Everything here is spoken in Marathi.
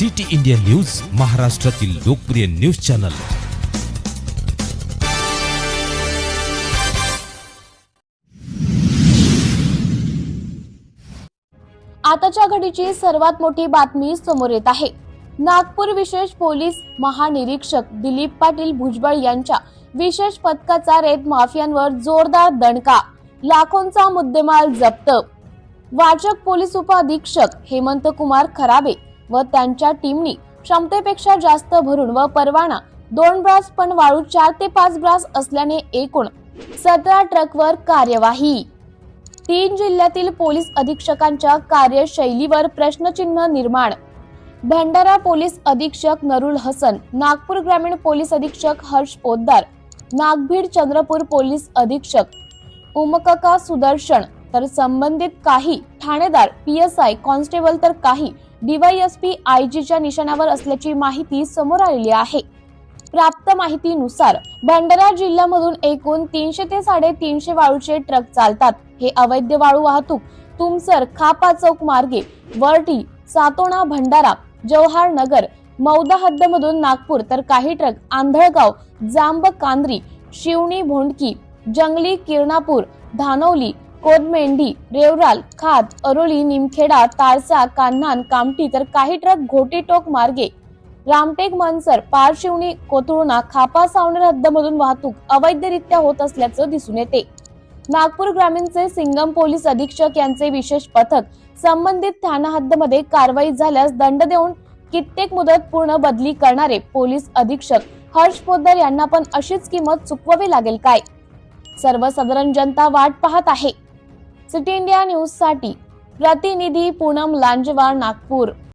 सिटी इंडिया न्यूज महाराष्ट्रातील लोकप्रिय न्यूज चॅनल. आताच्या घडीची सर्वात मोठी बातमी समोर येत आहे. नागपूर विशेष पोलीस महानिरीक्षक दिलीप पाटील भुजबळ यांच्या विशेष पथकाचा रेत माफियांवर जोरदार दणका लाखोंचा मुद्देमाल जप्त. वाचक पोलीस उपअधीक्षक हेमंत कुमार खराबे व त्यांच्या टीमनी क्षमतेपेक्षा जास्त भरून व परवाना दोन ब्रास पण वाळू चार ते पाच ब्रास असल्याने एकूण सतरा ट्रकवर कार्यवाही. तीन जिल्ह्यातील पोलीस अधीक्षकांच्या कार्यशैलीवर प्रश्नचिन्ह निर्माण. भंडारा पोलीस अधीक्षक नरुल हसन नागपूर ग्रामीण पोलीस अधीक्षक हर्ष पोद्दार नागभीड चंद्रपूर पोलीस अधीक्षक उमकका सुदर्शन तर संबंधित काही ठाणेदार पी एस आय कॉन्स्टेबल तर काही डीवायएसपी आयजीच्या निशाणावर असल्याची माहिती समोर आलेली आहे. प्राप्त माहितीनुसार भंडारा जिल्ह्यामधून एकूण तीनशे ते साडेतीनशे वाळूचे ट्रक चालतात. हे अवैध वाळू वाहतूक तुमसर खापा चौक मार्गे वरटी सातोणा भंडारा जवहार नगर मौदा हद्दमधून नागपूर तर काही ट्रक आंधळगाव जांब कांद्री शिवणी भोंडकी जंगली किरणापूर धानवली कोदमेंढी रेवराल खात अरोली निमखेडा तारसा कान्हान कामठी तर काही ट्रक घोटीटोक मार्गे. रामटेक मनसर पारशिवणी कोथरुणा खापा सावनेर हद्दमधून वाहतूक अवैधरित्या होत असल्याचं दिसून येते. नागपूर ग्रामीणचे सिंगम पोलीस अधीक्षक यांचे विशेष पथक संबंधित ठाणा हद्दमध्ये कारवाई झाल्यास दंड देऊन कित्येक मुदत पूर्ण बदली करणारे पोलीस अधीक्षक हर्ष पोद्दार यांना पण अशीच किंमत चुकवावी लागेल काय? सर्वसाधारण जनता वाट पाहत आहे. सिटी इंडिया न्यूजसाठी प्रतिनिधी पूनम लांजेवार नागपूर.